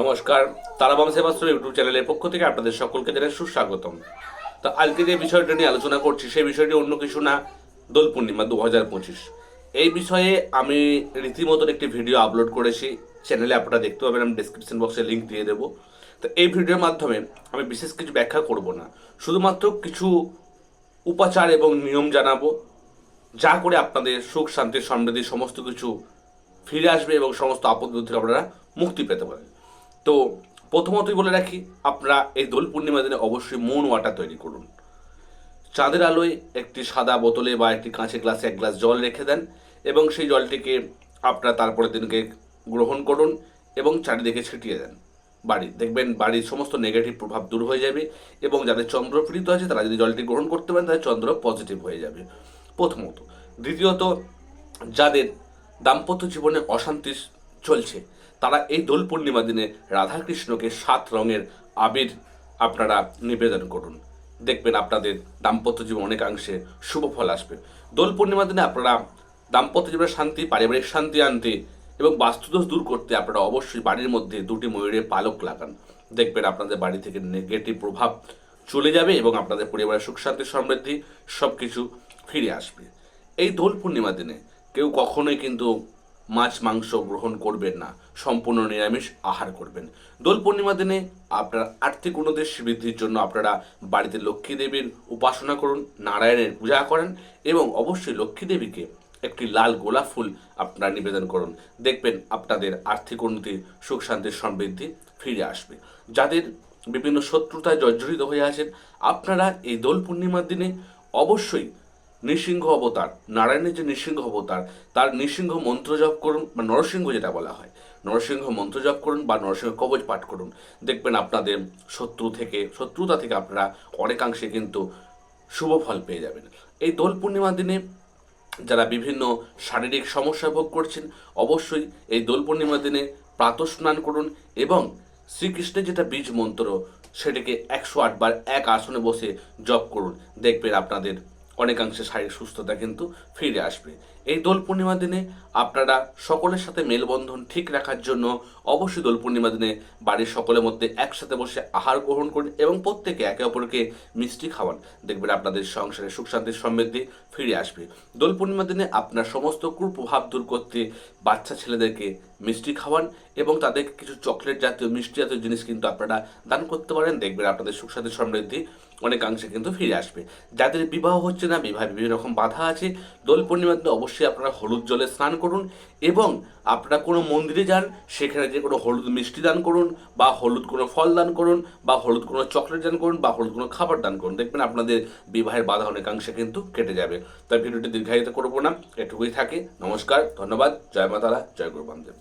নমস্কার তারাবাম সেবাস্ত্র ইউটিউব চ্যানেলের পক্ষ থেকে আপনাদের সকলকে জানাই সুস্বাগতম। তো আজকে যে বিষয়টা নিয়ে আলোচনা করছি, সেই বিষয়টি অন্য কিছু না, দোল পূর্ণিমা দু হাজার পঁচিশ। এই বিষয়ে আমি রীতিমতন একটি ভিডিও আপলোড করেছি, চ্যানেলে আপনারা দেখতে পাবেন, আমি ডিসক্রিপশন বক্সে লিঙ্ক দিয়ে দেবো। তো এই ভিডিওর মাধ্যমে আমি বিশেষ কিছু ব্যাখ্যা করব না, শুধুমাত্র কিছু উপাচার এবং নিয়ম জানাব, যা করে আপনাদের সুখ, শান্তি, সমৃদ্ধি, সমস্ত কিছু ফিরে আসবে এবং সমস্ত আপদ থেকে আপনারা মুক্তি পেতে পারেন। তো প্রথমতই বলে রাখি, আপনারা এই দোল পূর্ণিমা দিনে অবশ্যই মন ওয়াটার তৈরি করুন। চাঁদের আলোয় একটি সাদা বোতলে বা একটি কাঁচের গ্লাসে এক গ্লাস জল রেখে দেন এবং সেই জলটিকে আপনারা তারপরের দিনকে গ্রহণ করুন এবং চারিদিকে ছিটিয়ে দেন। বাড়ি, দেখবেন বাড়ির সমস্ত নেগেটিভ প্রভাব দূর হয়ে যাবে এবং যাদের চন্দ্র পীড়িত আছে, তারা যদি জলটি গ্রহণ করতে পারেন তাদের চন্দ্র পজিটিভ হয়ে যাবে। প্রথমত। দ্বিতীয়ত, যাদের দাম্পত্য জীবনে অশান্তি চলছে তারা এই দোল পূর্ণিমা দিনে রাধাকৃষ্ণকে সাত রঙের আবির আপনারা নিবেদন করুন। দেখবেন আপনাদের দাম্পত্য জীবন অনেকাংশে শুভ ফল আসবে। দোল পূর্ণিমা দিনে আপনারা দাম্পত্য জীবনের শান্তি, পারিবারিক শান্তি আনতে এবং বাস্তুদোষ দূর করতে আপনারা অবশ্যই বাড়ির মধ্যে দুটি ময়ূরের পালক লাগান। দেখবেন আপনাদের বাড়ি থেকে নেগেটিভ প্রভাব চলে যাবে এবং আপনাদের পরিবারের সুখ, শান্তি, সমৃদ্ধি সব কিছু ফিরে আসবে। এই দোল পূর্ণিমা দিনে কেউ কখনোই কিন্তু মাছ, মাংস গ্রহণ করবেন না। সম্পূর্ণ নিরামিষ আহার করবেন। দোল পূর্ণিমা দিনে আপনার আর্থিক উন্নতির বৃদ্ধির জন্য আপনারা বাড়িতে লক্ষ্মী দেবীর উপাসনা করুন, নারায়ণের পূজা করেন এবং অবশ্যই লক্ষ্মী দেবীকে একটি লাল গোলাপ ফুল আপনারা নিবেদন করুন। দেখবেন আপনাদের আর্থিক উন্নতি, সুখ শান্তির সমৃদ্ধি ফিরে আসবে। যাদের বিভিন্ন শত্রুতায় জর্জরিত হয়ে আছেন, আপনারা এই দোল পূর্ণিমার দিনে অবশ্যই নৃসিংহ অবতার, নারায়ণের যে নৃসিংহ অবতার, তার নৃসিংহ মন্ত্র জপ করুন বা নরসিংহ যেটা বলা হয়, নরসিংহ মন্ত্র জপ করুন বা নরসিংহ কবচ পাঠ করুন। দেখবেন আপনাদের শত্রু থেকে, শত্রুতা থেকে আপনারা অনেকাংশে কিন্তু শুভ ফল পেয়ে যাবেন। এই দোল পূর্ণিমার দিনে যারা বিভিন্ন শারীরিক সমস্যা ভোগ করছেন, অবশ্যই এই দোল পূর্ণিমার দিনে প্রাতঃস্নান করুন এবং শ্রীকৃষ্ণের যেটা বীজ মন্ত্র, সেটাকে একশো আটবার এক আসনে বসে জপ করুন। দেখবেন আপনাদের অনেকাংশে শারীরিক সুস্থতা কিন্তু ফিরে আসবে। এই দোল পূর্ণিমার দিনে আপনারা সকলের সাথে মেলবন্ধন ঠিক রাখার জন্য অবশ্যই দোল পূর্ণিমা দিনে বাড়ির সকলের মধ্যে একসাথে বসে আহার গ্রহণ করুন এবং প্রত্যেকে একে অপরকে মিষ্টি খাওয়ান। দেখবেন আপনাদের সংসারে সুখ শান্তির সমৃদ্ধি ফিরে আসবে। দোল পূর্ণিমার দিনে আপনার সমস্ত কুপ্রভাব দূর করতে বাচ্চা ছেলেদেরকে মিষ্টি খাওয়ান এবং তাদেরকে কিছু চকলেট জাতীয়, মিষ্টি জাতীয় জিনিস কিন্তু আপনারা দান করতে পারেন। দেখবেন আপনাদের সুখ, শান্তি, সমৃদ্ধি অনেকাংশে কিন্তু ফিরে আসবে। যাদের বিবাহ হচ্ছে না, বিবাহে বিভিন্ন রকম বাধা আছে। দোল পূর্ণিমার দিনে অবশ্যই আপনারা হলুদ জলে স্নান করুন এবং আপনারা কোনো মন্দিরে যান, সেখানে যে কোনো হলুদ মিষ্টি দান করুন বা হলুদ কোনো ফল দান করুন বা হলুদ কোনো চকলেট দান করুন বা হলুদ কোনো খাবার দান করুন। দেখবেন আপনাদের বিবাহের বাধা অনেকাংশে কিন্তু কেটে যাবে। তাই ভিডিওটি দীর্ঘায়িত করব না, এটুকুই থাকে। নমস্কার, ধন্যবাদ। জয় মাতারা, জয় গুরু বামদেব।